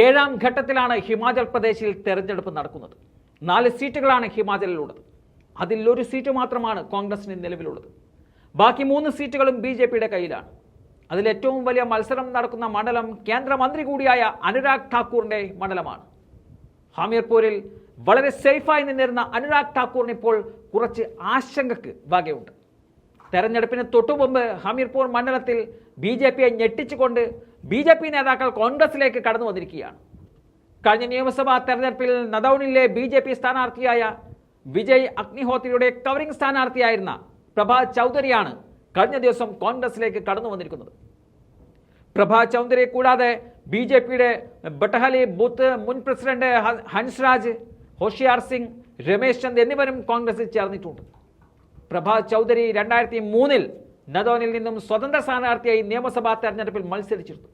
ഏഴാം ഘട്ടത്തിലാണ് ഹിമാചൽ പ്രദേശിൽ തെരഞ്ഞെടുപ്പ് നടക്കുന്നത്. നാല് സീറ്റുകളാണ് ഹിമാചലിലുള്ളത്. അതിൽ ഒരു സീറ്റ് മാത്രമാണ് കോൺഗ്രസിന് നിലവിലുള്ളത്. ബാക്കി മൂന്ന് സീറ്റുകളും ബി ജെ പിയുടെ കയ്യിലാണ്. അതിലേറ്റവും വലിയ മത്സരം നടക്കുന്ന മണ്ഡലം കേന്ദ്രമന്ത്രി കൂടിയായ അനുരാഗ് ഠാക്കൂറിന്റെ മണ്ഡലമാണ്. ഹാമിർപൂരിൽ വളരെ സേഫായി നിന്നിരുന്ന അനുരാഗ് ഠാക്കൂറിന് ഇപ്പോൾ കുറച്ച് ആശങ്കക്ക് വകയുണ്ട്. തെരഞ്ഞെടുപ്പിന് തൊട്ടുമുമ്പ് ഹമീർപൂർ മണ്ഡലത്തിൽ ബി ജെ പിയെ ഞെട്ടിച്ചുകൊണ്ട് ബി ജെ പി നേതാക്കൾ കോൺഗ്രസിലേക്ക് കടന്നു വന്നിരിക്കുകയാണ്. കഴിഞ്ഞ നിയമസഭാ തെരഞ്ഞെടുപ്പിൽ നദൌണിലെ ബി ജെ പി സ്ഥാനാർത്ഥിയായ വിജയ് അഗ്നിഹോത്രിയുടെ കവറിംഗ് സ്ഥാനാർത്ഥിയായിരുന്ന പ്രഭാ ചൗധരിയാണ് കഴിഞ്ഞ ദിവസം കോൺഗ്രസിലേക്ക് കടന്നു വന്നിരിക്കുന്നത്. പ്രഭാ ചൗധരിയെ കൂടാതെ ബി ജെ പിയുടെ ബട്ടഹലി ബൂത്ത് മുൻ പ്രസിഡന്റ് ഹൻസ്രാജ് ഹോഷിയാർ സിംഗ് രമേശ് ചന്ദ് എന്നിവരും കോൺഗ്രസിൽ ചേർന്നിട്ടുണ്ട്. പ്രഭാ ചൗധരി രണ്ടായിരത്തി മൂന്നിൽ നദോനിൽ നിന്നും സ്വതന്ത്ര സ്ഥാനാർത്ഥിയായി നിയമസഭാ തെരഞ്ഞെടുപ്പിൽ മത്സരിച്ചിരുന്നു.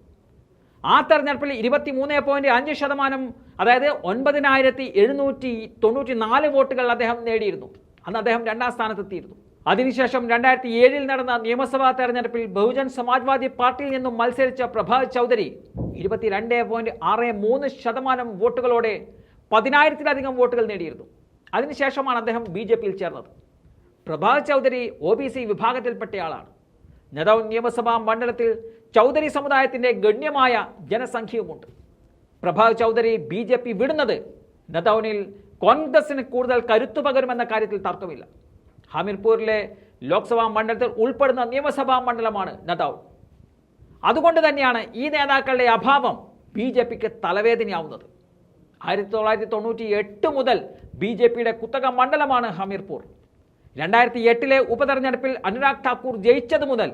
ആ തെരഞ്ഞെടുപ്പിൽ ഇരുപത്തി മൂന്ന് പോയിന്റ് അഞ്ച് ശതമാനം അതായത് ഒൻപതിനായിരത്തി എഴുന്നൂറ്റി തൊണ്ണൂറ്റി നാല് വോട്ടുകൾ അദ്ദേഹം നേടിയിരുന്നു. അന്ന് അദ്ദേഹം രണ്ടാം സ്ഥാനത്തെത്തിയിരുന്നു. അതിനുശേഷം രണ്ടായിരത്തി ഏഴിൽ നടന്ന നിയമസഭാ തെരഞ്ഞെടുപ്പിൽ ബഹുജൻ സമാജ്വാദി പാർട്ടിയിൽ നിന്നും മത്സരിച്ച പ്രഭാ ചൗധരി ഇരുപത്തിരണ്ട് പോയിന്റ് ആറ് മൂന്ന് ശതമാനം വോട്ടുകളോടെ പതിനായിരത്തിലധികം വോട്ടുകൾ നേടിയിരുന്നു. അതിനുശേഷമാണ് അദ്ദേഹം ബി ജെ പിയിൽ ചേർന്നത്. Prabhat Chaudhary O B C വിഭാഗത്തിൽപ്പെട്ടയാളാണ്. നെതവ് നിയമസഭാ മണ്ഡലത്തിൽ ചൗധരി സമുദായത്തിന്റെ ഗണ്യമായ ജനസംഖ്യയുമുണ്ട്. Prabhat Chaudhary B J P വിടുന്നത് നെതൗനിൽ കോൺഗ്രസിന് കൂടുതൽ കരുത്തു പകരുമെന്ന കാര്യത്തിൽ തർക്കമില്ല. ഹമീർപൂരിലെ ലോക്സഭാ മണ്ഡലത്തിൽ ഉൾപ്പെടുന്ന നിയമസഭാ മണ്ഡലമാണ് നദൌൻ അതുകൊണ്ട് തന്നെയാണ് ഈ നേതാക്കളുടെ അഭാവം ബി ജെ പിക്ക് തലവേദനയാവുന്നത്. ആയിരത്തി തൊള്ളായിരത്തി തൊണ്ണൂറ്റി എട്ട് മുതൽ ബി ജെ പിയുടെ കുത്തക മണ്ഡലമാണ് ഹമീർപൂർ രണ്ടായിരത്തി എട്ടിലെ ഉപതെരഞ്ഞെടുപ്പിൽ അനുരാഗ് ഠാക്കൂർ ജയിച്ചത് മുതൽ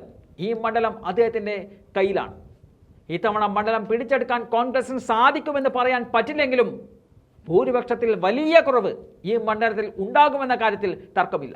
ഈ മണ്ഡലം അദ്ദേഹത്തിന്റെ കയ്യിലാണ്. ഇത്തവണ മണ്ഡലം പിടിച്ചെടുക്കാൻ കോൺഗ്രസിന് സാധിക്കുമെന്ന് പറയാൻ പറ്റില്ലെങ്കിലും ഭൂരിപക്ഷത്തിൽ വലിയ കുറവ് ഈ മണ്ഡലത്തിൽ ഉണ്ടാകുമെന്ന കാര്യത്തിൽ തർക്കമില്ല.